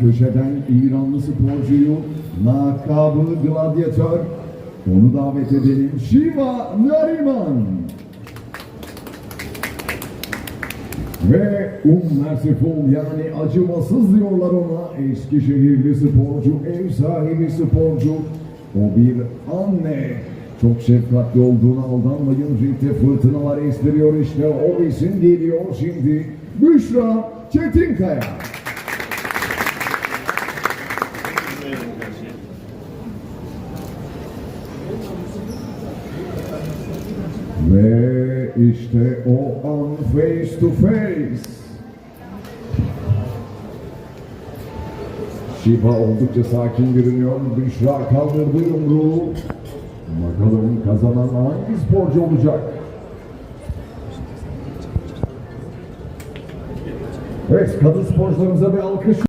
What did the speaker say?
köşeden İranlı sporcuyu nakabı gladyatör onu davet edelim. Shiva Nariman. Ve um merciful yani acımasız diyorlar ona Eskişehirli sporcu, ev sahibi sporcu. O bir anne. Çok şefkatli olduğuna aldanmayın. Ringde fırtınalar estiriyor işte. O isim geliyor şimdi. Büşra Çetinkaya. Ve işte o an face to face. Şifa oldukça sakin görünüyor. Büşra kaldırdı yumruğu. Bakalım kazanan hangi sporcu olacak? Evet, kadın sporcularımıza bir alkış.